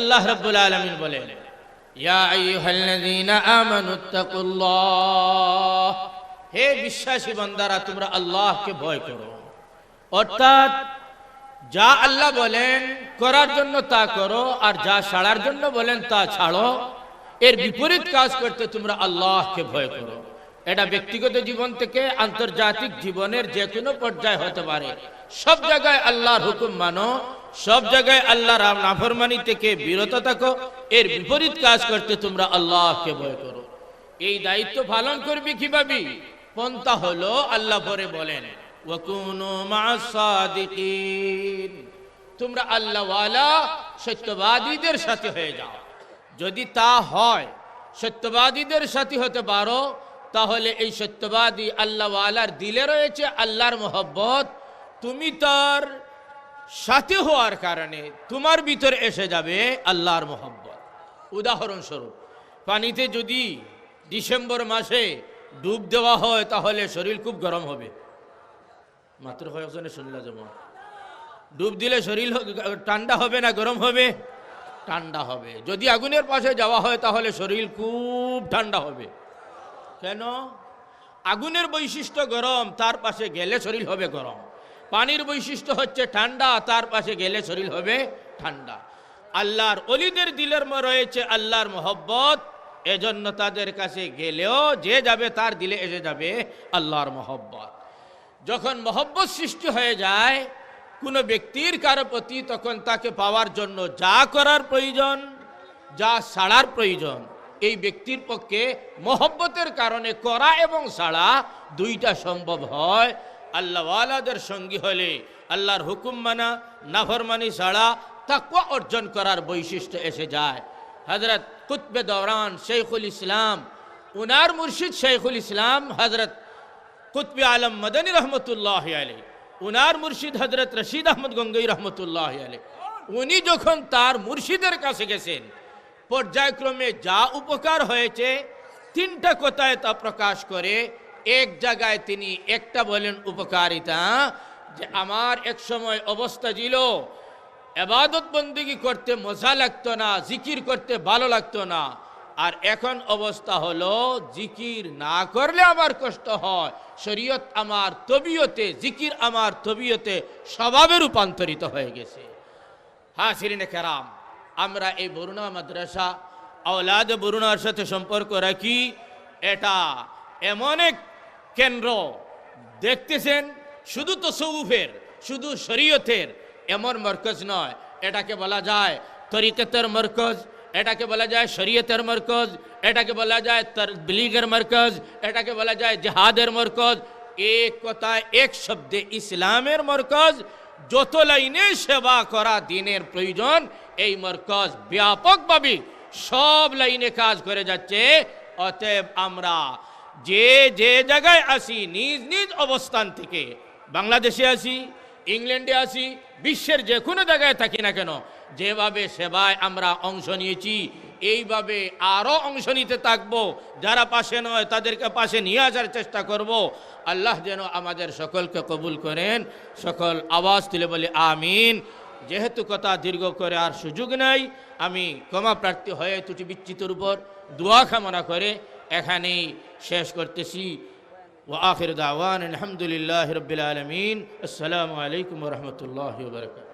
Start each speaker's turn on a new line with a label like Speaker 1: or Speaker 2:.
Speaker 1: আল্লাহ রব্বুল আলমিন বলেন হে বিশ্বাসী বান্দারা, তোমরা আল্লাহকে ভয় করো। অর্থাৎ, যা আল্লাহ বলেন করার জন্য তা করো, আর যা ছাড়ার জন্য বলেন তা ছাড়ো, এর বিপরীত কাজ করতে তোমরা আল্লাহকে ভয় করো। এটা ব্যক্তিগত জীবন থেকে আন্তর্জাতিক জীবনের যে কোনো পর্যায়ে হতে পারে। সব জায়গায় আল্লাহর হুকুম মানো সব জায়গায় আল্লাহর নাফরমানি থেকে বিরত থাকো, এর বিপরীত কাজ করতে তোমরা আল্লাহকে ভয় করো। এই দায়িত্ব পালন করবে কীভাবে? পন্থা হলো আল্লাহ পরে বলেন তোমরা আল্লাহওয়ালা সত্যবাদীদের সাথে হয়ে যাও। যদি তা হয়, সত্যবাদীদের সাথে হতে পারো, তাহলে এই সত্যবাদী আল্লাহওয়ালার দিলে রয়েছে আল্লাহর মোহব্বত। তুমি তার সাথে হওয়ার কারণে তোমার ভিতরে এসে যাবে আল্লাহর মোহব্বত। উদাহরণস্বরূপ, পানিতে যদি ডিসেম্বর মাসে ডুব দেওয়া হয়, তাহলে শরীর খুব গরম হবে। মাত্র কয়েকজনে শুনলা যেমন ডুব দিলে শরীর ঠান্ডা হবে না, গরম হবে? ঠান্ডা হবে। যদি আগুনের পাশে যাওয়া হয়, তাহলে শরীর খুব ঠান্ডা হবে। কেন? আগুনের বৈশিষ্ট্য গরম, তার পাশে গেলে শরীর হবে গরম। পানির বৈশিষ্ট্য হচ্ছে ঠান্ডা, তার পাশে গেলে শরীর হবে ঠান্ডা। আল্লাহর অলিদের দিলের রয়েছে আল্লাহর মোহব্বত, এজন্য তাদের কাছে গেলেও যে যাবে তার দিলে এসে যাবে আল্লাহর মোহব্বত। যখন মহব্বত সৃষ্টি হয়ে যায়, কোনো ব্যক্তির কারও প্রতি তখন তাকে পাওয়ার জন্য যা করার প্রয়োজন, যা ছাড়ার প্রয়োজন, এই ব্যক্তির পক্ষে মহব্বতের কারণে করা এবং সাড়া দুইটা সম্ভব হয়। আল্লাহওয়ালাদের সঙ্গী হলে আল্লাহর হুকুম মানা, নাফরমানি ছাড়া তাকুয়া অর্জন করার বৈশিষ্ট্য এসে যায়। হজরত কুতবে দৌরান শেখুল ইসলাম, উনার মুর্শিদ শেখুল ইসলাম হজরত কুতবে আলম মদনী রহমতুল্লাহ আলী উনার মুর্শিদ হজরত রশিদ আহমদ গঙ্গই রহমতুল্লাহ আলী উনি যখন তার মুর্শিদের কাছে গেছেন, পর্যায়ক্রমে যা উপকার হয়েছে, তিনটা কথায় তা প্রকাশ করে এক জায়গায় তিনি একটা বলেন উপকারিতা, যে আমার এক সময় অবস্থা ছিল, এবাদত বন্দিগি করতে মজা লাগতো না, জিকির করতে ভালো লাগতো না। আর এখন অবস্থা হলো, জিকির না করলে আমার কষ্ট হয়। শরীয়ত আমার তবিয়তে, জিকির আমার তবিয়তে স্বভাবে রূপান্তরিত হয়ে গেছে। হ্যাঁ সিরিনে কেরাম, আমরা এই বরুণা মাদ্রাসা, আওলাদ বরুণার সাথে সম্পর্ক রাখি। এটা এমন এক কেন্দ্র দেখতেছেন, শুধু তো সৌফের শুধু শরীয়তের, এমন মরকজ নয়। এটাকে বলা যায় তরিকতের মরকজ, এটাকে বলা যায় শরীয়তের মরকজ, এটাকে বলা যায় তরবিলিগের মরকজ, এটাকে বলা যায় জেহাদের মরকজ। এক কথায়, এক শব্দে ইসলামের মরকজ, যত লাইনে সেবা করা দিনের প্রয়োজন, এই মরকজ ব্যাপকভাবে সব লাইনে কাজ করে যাচ্ছে। অতএব আমরা যে যে জায়গায় আসি, নিজ নিজ অবস্থান থেকে, বাংলাদেশে আসি, ইংল্যান্ডে আসি, বিশ্বের যে কোনো জায়গায় থাকি না কেন, যেভাবে সেবায় আমরা অংশ নিয়েছি, এইভাবে আরও অংশ নিতে থাকব, যারা পাশে নয় তাদেরকে পাশে নিয়ে আসার চেষ্টা করব। আল্লাহ যেন আমাদের সকলকে কবুল করেন, সকল আওয়াজ তুলে বলে আমিন। যেহেতু কথা দীর্ঘ করে আর সুযোগ নাই, আমি ক্ষমা প্রার্থী হয়ে দুটি বিচ্ছিতর উপর দোয়া কামনা করে এখানেই শেষ করতেছি। ও আখির দাওয়ান আলহামদুলিল্লাহ রবিল আলমিন। আসসালামু আলাইকুম রহমতুল্লাহ বরকাত